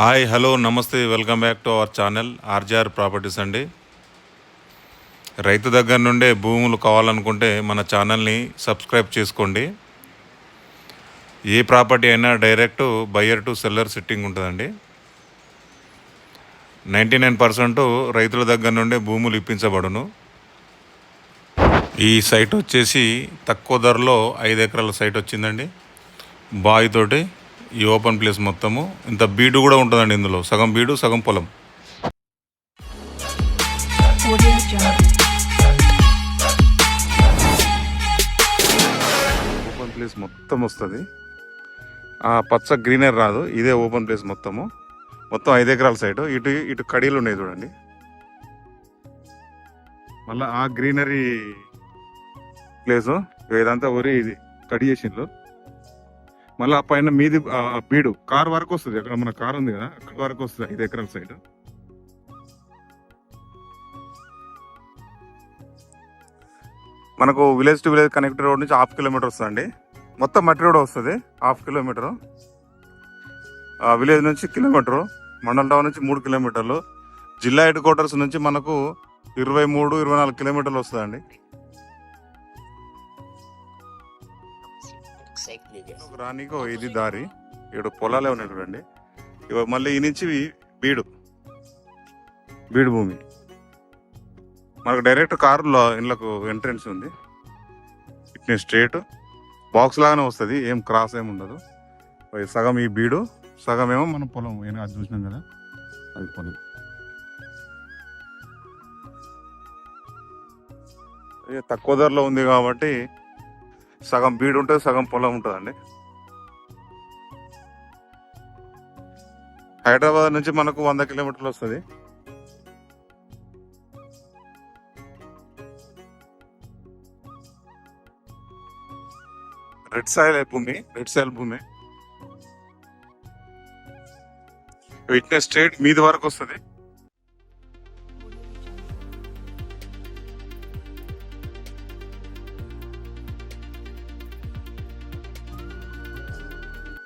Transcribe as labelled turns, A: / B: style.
A: Hi hello నమస్తే welcome back to our channel RGR properties అండి. రైతు దగ్గర నుండే భూములు కావాలనుకుంటే మన ఛానల్ని సబ్స్క్రైబ్ చేసుకోండి. ఏ ప్రాపర్టీ అయినా direct buyer to seller sitting ఉంటుందండి. నైంటీ నైన్ పర్సెంట్ రైతుల దగ్గర నుండే భూములు ఇప్పించబడును. ఈ సైట్ వచ్చేసి తక్కువ ధరలో ఐదు ఎకరాల సైట్ వచ్చిందండి. బావితోటి ఈ ఓపెన్ ప్లేస్ మొత్తము. ఇంత బీడు కూడా ఉంటుందండి ఇందులో. సగం బీడు సగం పొలం. ఓపెన్ ప్లేస్ మొత్తం వస్తుంది. ఆ పచ్చ గ్రీనరీ రాదు. ఇదే ఓపెన్ ప్లేస్ మొత్తము. మొత్తం ఐదు ఎకరాల సైడ్. ఇటు ఇటు కడీలు ఉన్నాయి చూడండి. మళ్ళీ ఆ గ్రీనరీ ప్లేస్. ఇదంతా వరి ఇది కడి చేసిండ్రు మళ్ళీ ఆ పైన మీది బీడు. కార్ వరకు వస్తుంది. అక్కడ మన కార్ ఉంది కదా అక్కడ వరకు వస్తుంది. ఐదు ఎకరాల సైడ్. మనకు village to village connect road నుంచి హాఫ్ కిలోమీటర్ వస్తుందండి. మొత్తం మట్టి రోడ్ వస్తుంది. Half kilometre. విలేజ్ నుంచి కిలోమీటర్. మండల్ టౌన్ నుంచి మూడు కిలోమీటర్లు. జిల్లా హెడ్ క్వార్టర్స్ నుంచి మనకు ఇరవై మూడు ఇరవై నాలుగు కిలోమీటర్లు వస్తుందండి. రానికో ఇది దారి. ఇక్కడ పొలాలే ఉన్నాయి చూడండి. ఇవ మళ్ళీ ఈ నుంచి బీడు బీడు భూమి. మనకు డైరెక్ట్ కారులో ఇళ్ళకు ఎంట్రన్స్ ఉంది. ఇట్నే స్ట్రేట్. బాక్స్ లాగానే వస్తుంది. ఏం క్రాస్ ఏమి ఉండదు. సగం ఈ బీడు సగం ఏమో మనం పొలం. అది చూసినాం కదా. అది పొలం. తక్కువ ధరలో ఉంది కాబట్టి సగం బీడు ఉంటుంది సగం పొలం ఉంటుందండి. హైదరాబాద్ నుంచి మనకు వంద కిలోమీటర్లు వస్తుంది. రెడ్ సాయిల్ భూమి? రెడ్ సాయిల్ భూమి. విట్నెస్ స్టేట్ మీది వరకు వస్తుంది.